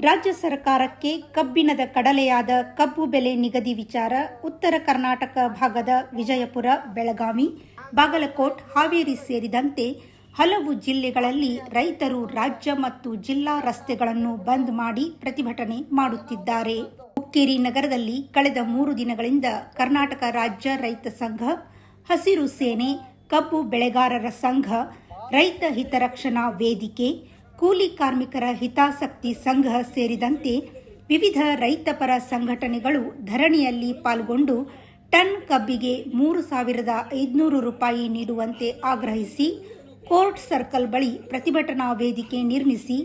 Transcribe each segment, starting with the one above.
ರಾಜ್ಯ ಸರ್ಕಾರಕ್ಕೆ ಕಬ್ಬಿನದ ಕಡಲೆಯಾದ ಕಬ್ಬು ಬೆಲೆ ನಿಗದಿ ವಿಚಾರ ಉತ್ತರ ಕರ್ನಾಟಕ ಭಾಗದ ವಿಜಯಪುರ, ಬೆಳಗಾವಿ, ಬಾಗಲಕೋಟ್, ಹಾವೇರಿ ಸೇರಿದಂತೆ ಹಲವು ಜಿಲ್ಲೆಗಳಲ್ಲಿ ರೈತರು ರಾಜ್ಯ ಮತ್ತು ಜಿಲ್ಲಾ ರಸ್ತೆಗಳನ್ನು ಬಂದ್ ಮಾಡಿ ಪ್ರತಿಭಟನೆ ಮಾಡುತ್ತಿದ್ದಾರೆ. ಹುಕ್ಕೇರಿ ನಗರದಲ್ಲಿ ಕಳೆದ ಮೂರು ದಿನಗಳಿಂದ ಕರ್ನಾಟಕ ರಾಜ್ಯ ರೈತ ಸಂಘ, ಹಸಿರು ಸೇನೆ, ಕಬ್ಬು ಬೆಳೆಗಾರರ ಸಂಘ, ರೈತ ಹಿತರಕ್ಷಣಾ ವೇದಿಕೆ ಕೂಲಿ ಕಾರ್ಮಿಕರ ಹಿತಾಸಕ್ತಿ ಸಂಘ ಸೇರಿದಂತೆ ವಿವಿಧ ರೈತಪರ ಸಂಘಟನೆಗಳು ಧರಣಿಯಲ್ಲಿ ಪಾಲ್ಗೊಂಡು ಟನ್ ಕಬ್ಬಿಗೆ ಮೂರು ಸಾವಿರದ ಐದುನೂರು ರೂಪಾಯಿ ನೀಡುವಂತೆ ಆಗ್ರಹಿಸಿ ಕೋರ್ಟ್ ಸರ್ಕಲ್ ಬಳಿ ಪ್ರತಿಭಟನಾ ವೇದಿಕೆ ನಿರ್ಮಿಸಿ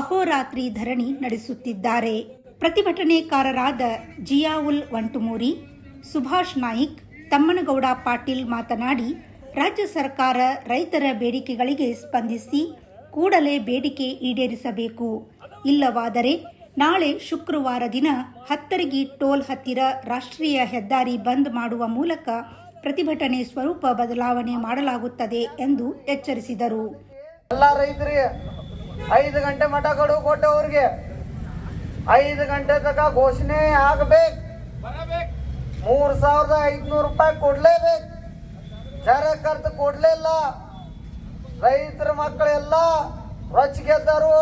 ಅಹೋರಾತ್ರಿ ಧರಣಿ ನಡೆಸುತ್ತಿದ್ದಾರೆ. ಪ್ರತಿಭಟನೆಕಾರರಾದ ಜಿಯಾವುಲ್ ವಂಟುಮೂರಿ, ಸುಭಾಷ್ ನಾಯಿಕ್, ತಮ್ಮನಗೌಡ ಪಾಟೀಲ್ ಮಾತನಾಡಿ, ರಾಜ್ಯ ಸರ್ಕಾರ ರೈತರ ಬೇಡಿಕೆಗಳಿಗೆ ಸ್ಪಂದಿಸಿ ಕೂಡಲೇ ಬೇಡಿಕೆ ಈಡೇರಿಸಬೇಕು. ಇಲ್ಲವಾದರೆ ನಾಳೆ ಶುಕ್ರವಾರ ದಿನ ಹತ್ತರಗಿ ಟೋಲ್ ಹತ್ತಿರ ರಾಷ್ಟ್ರೀಯ ಹೆದ್ದಾರಿ ಬಂದ್ ಮಾಡುವ ಮೂಲಕ ಪ್ರತಿಭಟನೆ ಸ್ವರೂಪ ಬದಲಾವಣೆ ಮಾಡಲಾಗುತ್ತದೆ ಎಂದು ಎಚ್ಚರಿಸಿದರು. ಎಲ್ಲ ರೈತರಿಗೆ ಐದು ಗಂಟೆ ಮಠ ಗಡುವು ಕೊಟ್ಟವ್ರಿಗೆ ಐದು ಗಂಟೆ ತಕ ಘೋಷಣೆ ಆಗಬೇಕು. ಮೂರು ಸಾವಿರದ ಐದುನೂರು ರೂಪಾಯಿ ಕೊಡ್ಲೇಬೇಕು. ಜರ ಖರ್ಚು ಕೊಡ್ಲಿಲ್ಲ. ರೈತರ ಮಕ್ಕಳೆಲ್ಲ ರೊಚ್ಚಿಗೆದ್ದರು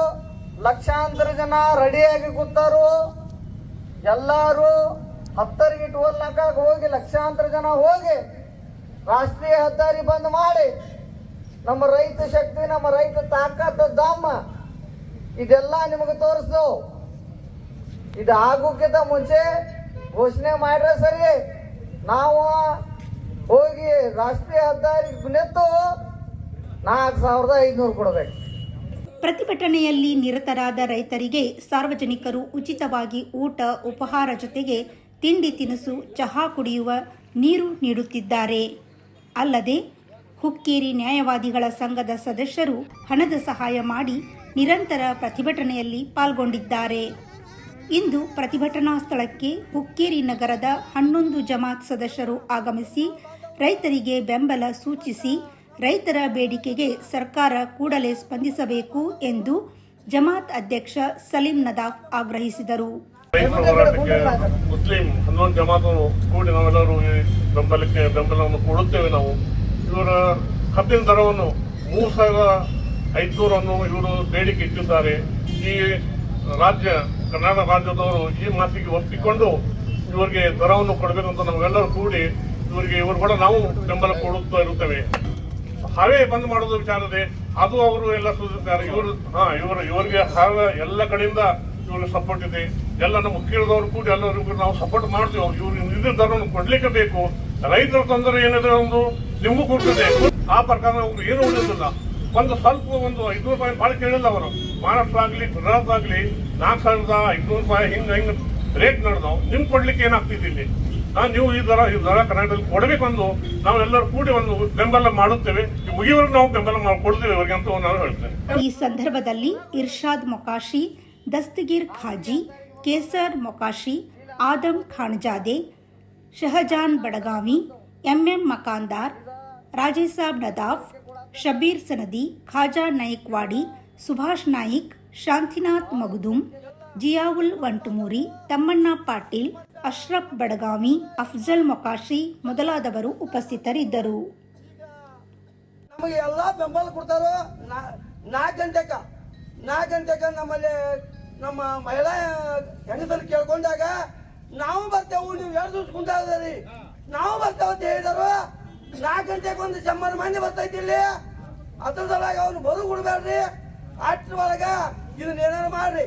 ಲಕ್ಷಾಂತರ ಜನ ರೆಡಿಯಾಗಿ ಕೂತಾರು. ಎಲ್ಲರೂ ಹತ್ತರಿಗೆ ಟೋಲ್ ನಾಕಾಗ ಹೋಗಿ ಲಕ್ಷಾಂತರ ಜನ ಹೋಗಿ ರಾಷ್ಟ್ರೀಯ ಹೆದ್ದಾರಿ ಬಂದ್ ಮಾಡಿ, ನಮ್ಮ ರೈತ ಶಕ್ತಿ, ನಮ್ಮ ರೈತ ತಾಕತ್ ದಾಮ ಇದೆಲ್ಲ ನಿಮಗೆ ತೋರಿಸ್ದು. ಇದು ಆಗೋಕ್ಕಿಂತ ಮುಂಚೆ ಘೋಷಣೆ ಮಾಡ್ರೆ ಸರಿ. ನಾವು ಹೋಗಿ ರಾಷ್ಟ್ರೀಯ ಹೆದ್ದಾರಿ ನಿಂತು ನಾಲ್ಕು ಸಾವಿರದ ಐದುನೂರು ಕೊಡಬೇಕು. ಪ್ರತಿಭಟನೆಯಲ್ಲಿ ನಿರತರಾದ ರೈತರಿಗೆ ಸಾರ್ವಜನಿಕರು ಉಚಿತವಾಗಿ ಊಟ, ಉಪಹಾರ ಜೊತೆಗೆ ತಿಂಡಿ ತಿನಿಸು, ಚಹಾ ಕುಡಿಯುವ ನೀರು ನೀಡುತ್ತಿದ್ದಾರೆ. ಅಲ್ಲದೆ, ಹುಕ್ಕೇರಿ ನ್ಯಾಯವಾದಿಗಳ ಸಂಘದ ಸದಸ್ಯರು ಹಣದ ಸಹಾಯ ಮಾಡಿ ನಿರಂತರ ಪ್ರತಿಭಟನೆಯಲ್ಲಿ ಪಾಲ್ಗೊಂಡಿದ್ದಾರೆ. ಇಂದು ಪ್ರತಿಭಟನಾ ಸ್ಥಳಕ್ಕೆ ಹುಕ್ಕೇರಿ ನಗರದ ಹನ್ನೊಂದು ಜಮಾತ್ ಸದಸ್ಯರು ಆಗಮಿಸಿ ರೈತರಿಗೆ ಬೆಂಬಲ ಸೂಚಿಸಿ ರೈತರ ಬೇಡಿಕೆಗೆ ಸರ್ಕಾರ ಕೂಡಲೇ ಸ್ಪಂದಿಸಬೇಕು ಎಂದು ಜಮಾತ್ ಅಧ್ಯಕ್ಷ ಸಲೀಂ ನದಾಫ್ ಆಗ್ರಹಿಸಿದರು. ಮುಸ್ಲಿಂ ಹನ್ನೊಂದು ಜಮಾತು ಕೂಡಿ ನಾವೆಲ್ಲರೂ ಬೆಂಬಲಕ್ಕೆ ಬೆಂಬಲವನ್ನು ಕೊಡುತ್ತೇವೆ ನಾವು. ಇವರ ಕಬ್ಬಿನ ದರವನ್ನು ಮೂರು ಸಾವಿರ ಐದುನೂರನ್ನು ಇವರು ಬೇಡಿಕೆ ಇಟ್ಟಿದ್ದಾರೆ. ಈ ರಾಜ್ಯ, ಕರ್ನಾಟಕ ರಾಜ್ಯದವರು ಈ ಮಾತಿಗೆ ಒಪ್ಪಿಕೊಂಡು ಇವರಿಗೆ ದರವನ್ನು ಕೊಡಬೇಕಂತ ನಾವೆಲ್ಲರೂ ಕೂಡಿ ಇವರಿಗೆ ಇವರು ಕೂಡ ನಾವು ಬೆಂಬಲ ಕೊಡುತ್ತಾ ಇರುತ್ತೇವೆ. ಹಾವೇ ಬಂದ್ ಮಾಡೋದು ವಿಚಾರ ಇದೆ. ಅದು ಅವರು ಎಲ್ಲ ಸೂಚಿಸಿದ್ದಾರೆ ಇವರು, ಹಾ, ಇವರು, ಇವರಿಗೆ ಹಾವ ಎಲ್ಲ ಕಡೆಯಿಂದ ಇವರು ಸಪೋರ್ಟ್ ಇದೆ. ಎಲ್ಲ ನಮ್ಮ ಕೇಳಿದವರು ಕೂಡ ಎಲ್ಲರಿಗೂ ನಾವು ಸಪೋರ್ಟ್ ಮಾಡ್ತೀವಿ. ಇವರು ನಿಧಿ ದರವನ್ನು ಕೊಡ್ಲಿಕ್ಕೆ ಬೇಕು. ರೈತರ ತೊಂದರೆ ಏನಿದೆ ಒಂದು ನಿಮಗೂ ಕೊಡ್ತದೆ. ಆ ಪ್ರಕಾರ ಅವ್ರು ಏನು ಉಳಿದಿಲ್ಲ. ಒಂದು ಸ್ವಲ್ಪ ಒಂದು ಐದ್ನೂರು ರೂಪಾಯಿ ಭಾಳ ಕೇಳಿಲ್ಲ ಅವರು. ಮಹಾರಾಷ್ಟ್ರ ಆಗಲಿ, ಗುಜರಾತ್ ಆಗ್ಲಿ, ನಾಲ್ಕು ಸಾವಿರದ ಐದ್ನೂರು ರೂಪಾಯಿ ಹಿಂಗೆ ಹಿಂಗೆ ರೇಟ್ ನಡೆದವು. ನಿಮ್ಗೆ ಕೊಡ್ಲಿಕ್ಕೆ ಏನಾಗ್ತಿದೆ ಇಲ್ಲಿ? ಹಾ, ನೀವು ಈ ದರ ಈ ದರ ಕರ್ನಾಟಕದಲ್ಲಿ ಕೊಡಬೇಕು ಒಂದು ನಾವೆಲ್ಲರೂ ಕೂಡಿ ಒಂದು ಬೆಂಬಲ ಮಾಡುತ್ತೇವೆ. ಮುಗಿಯವರೆಗೂ ನಾವು ಬೆಂಬಲ ಕೊಡ್ತೇವೆ ಇವರಿಗೆ ಅಂತ ನಾನು ಹೇಳ್ತೇನೆ. ಈ ಸಂದರ್ಭದಲ್ಲಿ ಇರ್ಷಾದ್ ಮೊಕಾಶಿ ದಸ್ತಗೀರ್ ಖಾಜಿ ಕೇಸರ್ ಮೊಕಾಶಿ ಆದಮ್ ಖಾನ್ಜಾದೆ ಶಹಜಾನ್ ಬಡಗಾವಿ ಎಂಎಂ ಮಕಾಂದಾರ್ ರಾಜೇಸಾಬ್ ನದಾಫ್ ಶಬೀರ್ ಸನದಿ ಖಾಜಾ ನಾಯಕ್ವಾಡಿ ಸುಭಾಷ್ ನಾಯಿಕ್ ಶಾಂತಿನಾಥ್ ಮಗುದುಂ ಜಿಯಾವುಲ್ ವಂಟುಮೂರಿ, ತಮ್ಮಣ್ಣ ಪಾಟೀಲ್, ಅಶ್ರಫ್ ಬಡಗಾಮಿ, ಅಫ್ಜಲ್ ಮೊಕಾಶಿ ಮೊದಲಾದವರು ಉಪಸ್ಥಿತರಿದ್ದರು. ನಮಗೆ ಎಲ್ಲ ಬೆಂಬಲ ಕೊಡ್ತಾರೋ ನಾಲ್ಕು ಗಂಟೆಕ ನಾಲ್ಕು ಗಂಟೆಕ ನಮ್ಮಲ್ಲಿ ನಮ್ಮ ಮಹಿಳಾ ಹೆಂಗಸರು ಕೇಳ್ಕೊಂಡಾಗ ನಾವು ಬರ್ತೇವೆ, ನೀವು ಎರಡು ದಿವಸ ಕುಂತಾದ್ರಿ ನಾವು ಬರ್ತೇವೆ ಅಂತ ಹೇಳಿದರು ನಾಲ್ಕು ಗಂಟೆಗೆ ಒಂದು ಜಮ್ಮನ ಮಂದಿ ಬರ್ತೈತಿ ಇಲ್ಲಿ. ಅದ್ರ ಸಲುವಾಗಿ ಅವ್ನು ಬದು ಕೊಡ್ಬೇಡ್ರಿ. ಅಷ್ಟ್ರ ಇದನ್ನ ಏನಾರು ಮಾಡ್ರಿ.